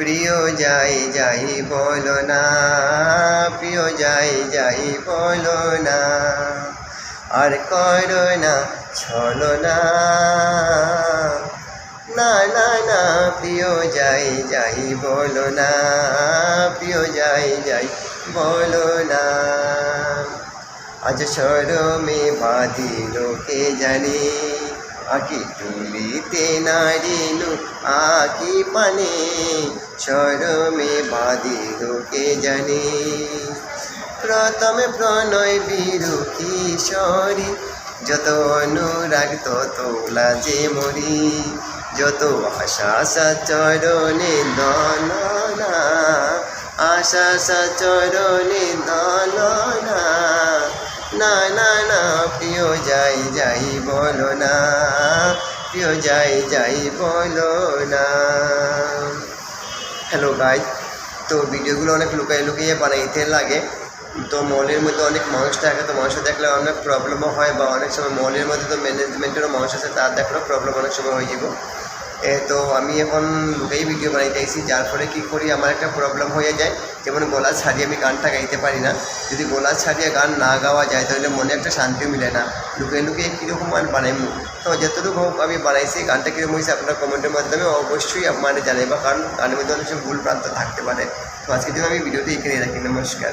প্রিয় যাই যাই বলো না, প্রিয় যাই যাই বলো না। আর করো না, ছলো না। না না না, প্রিয় যাই যাই বলো না, প্রিয় যাই যাই বলো না। আজ সরমে বাঁধিল কে জানে আকি তুলিতে নারিনু আকি পানে সরমে বাঁধিল কে জানে। প্রথমে প্রণয় বীরু কিশোরী যত অনুরাগ তত লাজে মরি। যত আশা সচরণে দলনা আশা সচরণে দলনা না না না, প্রিয়, যাই যাই, বলো না। প্রিয় যাই যাই বলো না। হ্যালো ভাই তো ভিডিওগুলো অনেক লুকাই লুকিয়ে বানাইতে লাগে। তো মলের মধ্যে অনেক মানুষ থাকে, তো মানুষের দেখলে অনেক প্রবলেমও হয় বা অনেক সময় মলের মধ্যে তো ম্যানেজমেন্টেরও মানুষ আছে, তার দেখলেও প্রবলেম অনেক সময় হয়ে যাব। তো আমি এখন লুকাই ভিডিও বানাইতে আইছি, যার ফলে কী করি, আমার একটা প্রবলেম হয়ে যায়। যেমন গলা ছাড়িয়ে আমি গানটা গাইতে পারি না। যদি গলা ছাড়িয়ে গান না গাওয়া যায়, তাহলে মনে একটা শান্তি মিলে না। লুকিয়ে লুকিয়ে কীরকম গান বানাইমু? তো যতটুকু হোক আমি বানাইছি, গানটা কীরকম হয়েছে আপনার কমেন্টের মাধ্যমে অবশ্যই আপনারা জানাইবা, কারণ গানের মধ্যে অনেক ভুল প্রান্ত থাকতে পারে। তো আজকের জন্য আমি ভিডিওটি এখানে রাখি, নমস্কার।